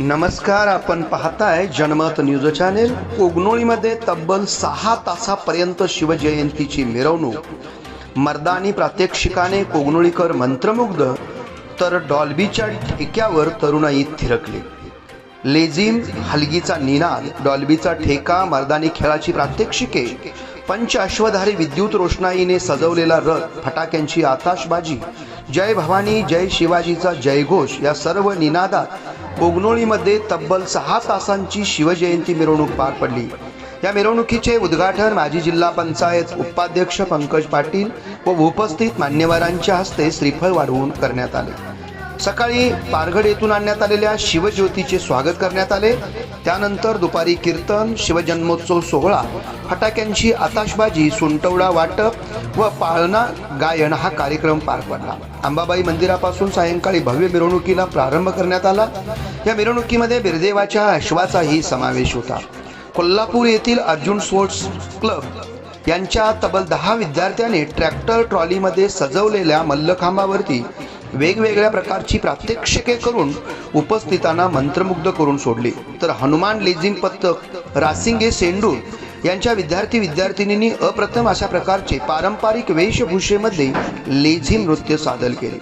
नमस्कार आपण पाहताय जनमत न्यूज चॅनेल. कोगनोळीमध्ये तब्बल सहा तासापर्यंत शिवजयंतीची मिरवणूक. मर्दानी प्रात्यक्षिकाने कोगनोळीकर मंत्रमुग्ध तर डॉल्बीच्या ठेक्यावर तरुणाई थिरकली. लेझिम हलगीचा निनाद डॉल्बीचा ठेका मर्दानी खेळाची प्रात्यक्षिके पंच अश्वधारी विद्युत रोषणाईने सजवलेला रथ फटाक्यांची आताशबाजी जय भवानी जय शिवाजीचा जयघोष या सर्व निनादात कोगनोळीमध्ये तब्बल सहा तासांची शिवजयंती मिरवणूक पार पडली. या मिरवणुकीचे उद्घाटन माजी जिल्हा पंचायत उपाध्यक्ष पंकज पाटील व उपस्थित मान्यवरांच्या हस्ते श्रीफळ वाढवून करण्यात आले. सकाळी पारगड येथून आणण्यात आलेल्या शिवज्योतीचे स्वागत करण्यात आले. त्यानंतर दुपारी कीर्तन शिवजन्मोत्सव सोहळा फटाक्यांची आताशबाजी सुंटवडा वाटप व पाळणा गायन हा कार्यक्रम पार पडला. अंबाबाई मंदिरापासून सायंकाळी भव्य मिरवणुकीला प्रारंभ करण्यात आला. या मिरवणुकीमध्ये बिरदेवाच्या अश्वाचाही समावेश होता. कोल्हापूर येथील अर्जुन स्पोर्ट्स क्लब यांच्या तब्बल दहा विद्यार्थ्यांनी ट्रॅक्टर ट्रॉलीमध्ये सजवलेल्या मल्लखांबावरती वेगवेगळ्या प्रकारची प्रात्यक्षिके करून उपस्थितांना मंत्रमुग्ध करून सोडली. तर हनुमान लेझिन पथक रासिंगे सेंडूर यांच्या विद्यार्थी विद्यार्थिनींनी अप्रथम अशा प्रकारचे पारंपरिक वेशभूषेमध्ये लेझिम नृत्य सादर केले.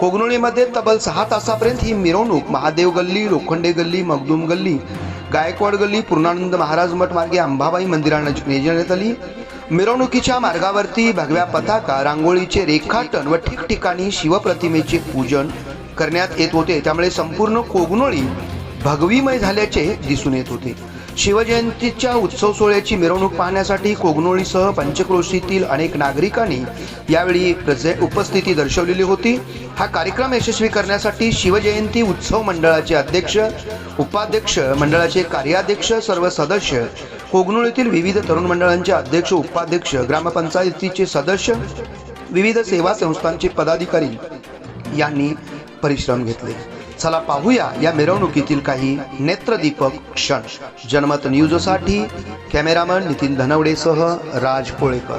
कोगनोळीमध्ये तब्बल सहा तासापर्यंत ही मिरवणूक महादेव गल्ली लोखंडे गल्ली मगदूम गल्ली गायकवाड गल्ली पूर्णानंद महाराज मठ मार्गे अंबाबाई मंदिरांना नेजण्यात आली. मिरवणुकीच्या मार्गावरती भगव्या पताका रांगोळीचे रेखाटन व ठिकठिकाणी शिवप्रतिमेचे पूजन करण्यात येत होते. त्यामुळे संपूर्ण कोगनोळी भगवीमय झाल्याचे दिसून येत होते. शिवजयंतीच्या उत्सव सोहळ्याची मिरवणूक पाहण्यासाठी कोगनोळीसह पंचक्रोशीतील अनेक नागरिकांनी यावेळी प्रजे उपस्थिती दर्शवलेली होती. हा कार्यक्रम यशस्वी करण्यासाठी शिवजयंती उत्सव मंडळाचे अध्यक्ष उपाध्यक्ष मंडळाचे कार्याध्यक्ष सर्व सदस्य कोगनोळीतील विविध तरुण मंडळांचे अध्यक्ष उपाध्यक्ष ग्रामपंचायतीचे सदस्य विविध सेवा संस्थांचे पदाधिकारी यांनी परिश्रम घेतले. चला पाहूया या मिरवणुकीतील काही नेत्रदीपक क्षण. जनमत न्यूजसाठी कॅमेरामन नितीन धनवडेसह राज कोळेकर.